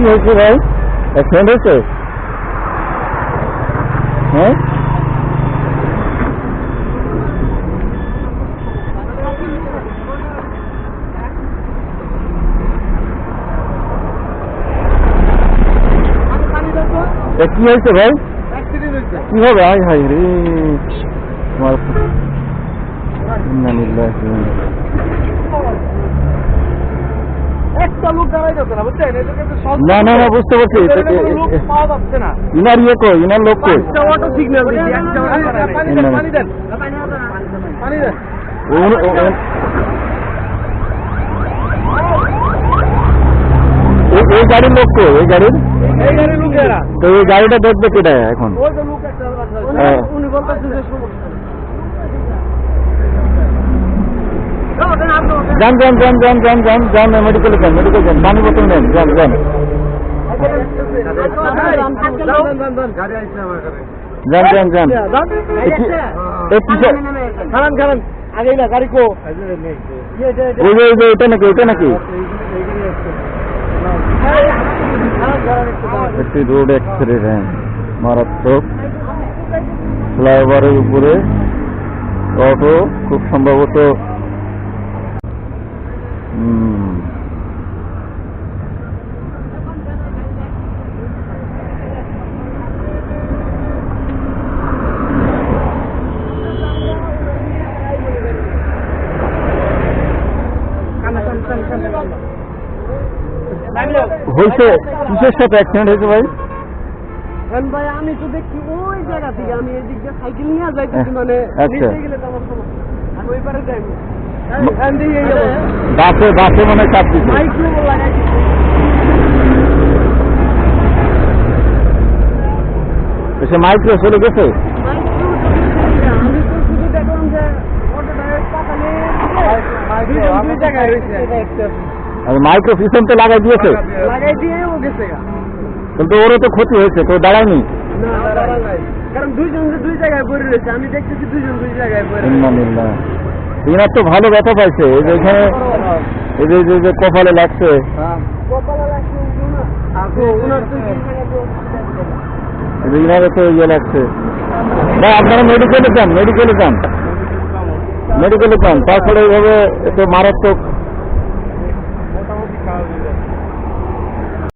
হয়েছে ভাই অ্যাক্সিডেন্ট হয়েছে হ্যাঁ এ কি হয়েছে ভাই কি হবে হাই হাই রে আমার না না, না, বুঝতে পারছি। ইনার ইয়ে কই? ইনার লোক কই? এই- গাড়ির লোক কই? এই গাড়ির? তো এই গাড়িটা দেখবে কেটা এখন। উনি যে সমস্যা যান যান যান যান যান যান যান মেডিকেলে যান মেডিকেল যান পানি বোতল নেন যান যান। যান যান যান। এ কি- এ কিসে- খারান খারান। আগে না গাড়ি কো। ওই যে ওই যে এটা নাকি এটা নাকি? একটি রোড অ্যাক্সিডেন্ট মারাত্মক। ফ্লাইওভারের উপরে অটো খুব সম্ভবত হয়েছে? কিসের সাথে অ্যাক্সিডেন্ট হয়েছে ভাই? ভাই আমি তো দেখছি ওই জায়গা থেকে আমি এদিক দিয়ে সাইকেল নিয়ে যাইতেছি মানে আচ্ছা। গেলে তো আমার সমস্যা। আমি ওই পারে যাই। এখান দিয়ে এই যাব। বাসে বাসে মনে চাপ দিচ্ছে মাইক্রো লাগাই তো সে মাইক্রো চলে গেছে মাইক্রো আমি তো শুধু দেখলাম যে অটোটা পাতালে দুইজন দুই জায়গায় রয়েছে আর মাইক্রো পিছন তো লাগাই দিয়েছে? লাগাই দিয়ে ও গেছে। কিন্তু ওরও তো ক্ষতি হয়েছে তো দাঁড়ায়নি? না কারণ দুইজন দুই জায়গায় পড়ে রয়েছে আমি দেখতেছি দুইজন দুই জায়গায় পড়ে ইনার তো ভালো ব্যথা পাইছে। এই যে এখানে এই যে- যে কপালে লাগছে। কপালে তো ওনার তো দুই জায়গায় তো এই যে ইনারে তো ইয়ে লাগছে। না আপনারা মেডিকেলে যান মেডিকেলে যান। মেডিকেলে যান তারপরে এইভাবে একটু মারাত্মক